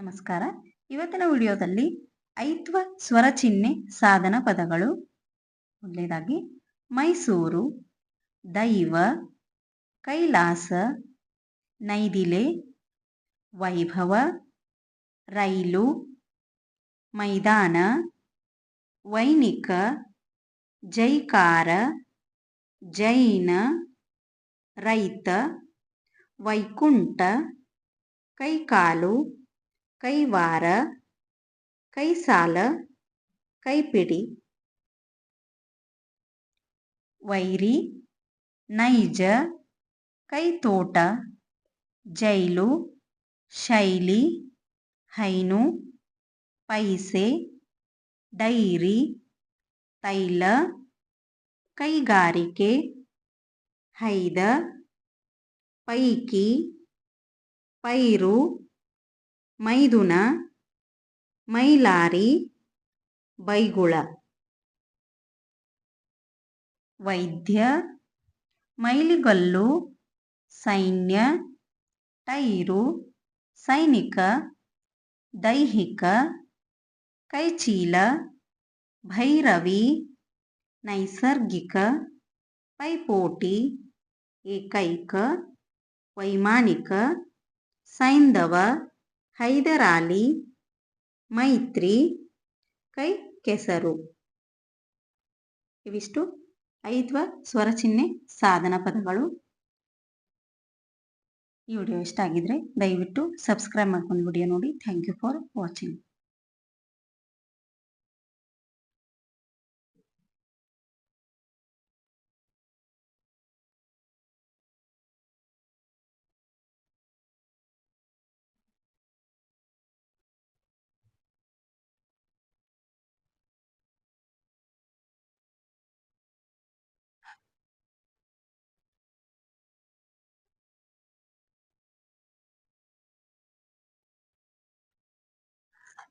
ನಮಸ್ಕಾರ. ಇವತ್ತಿನ ವಿಡಿಯೋದಲ್ಲಿ ಐತ್ವ ಸ್ವರ ಚಿಹ್ನೆ ಸಾಧನ ಪದಗಳು. ಮೊದಲನೇದಾಗಿ, ಮೈಸೂರು, ದೈವ, ಕೈಲಾಸ, ನೈದಿಲೆ, ವೈಭವ, ರೈಲು, ಮೈದಾನ, ವೈನಿಕ, ಜೈಕಾರ, ಜೈನ, ರೈತ, ವೈಕುಂಠ, ಕೈಕಾಲು ಕೈವಾರ ಕೈಸಾಲ ಕೈಪಿಡಿ ವೈರಿ ನೈಜ ಕೈತೋಟ ಜೈಲು ಶೈಲಿ ಹೈನು ಪೈಸೆ ಡೈರಿ ತೈಲ ಕೈಗಾರಿಕೆ ಹೈದ ಪೈಕಿ ಪೈರು ಮೈದುನ, ಮೈಲಾರಿ, ಬೈಗುಳ. ವೈದ್ಯ, ಮೈಲಿಗಲ್ಲು, ಸೈನ್ಯ, ಟೈರು, ಸೈನಿಕ, ದೈಹಿಕ, ಕೈಚೀಲ, ಭೈರವಿ, ನೈಸರ್ಗಿಕ, ಪೈಪೋಟಿ, ಏಕೈಕ, ವೈಮಾನಿಕ ಸೈಂಧವ ಹೈದರಾಲಿ, ಮೈತ್ರಿ, ಕೈ ಕೆಸರು. ಇವಿಷ್ಟು ಐದ್ವ ಸ್ವರಚಿಹ್ನೆ ಸಾಧನ ಪದಗಳು. ಈ ವಿಡಿಯೋ ಇಷ್ಟ ಆಗಿದ್ರೆ ದಯವಿಟ್ಟು ಸಬ್ಸ್ಕ್ರೈಬ್ ಮಾಡ್ಕೊಂಡು ವಿಡಿಯೋ ನೋಡಿ. Thank you for watching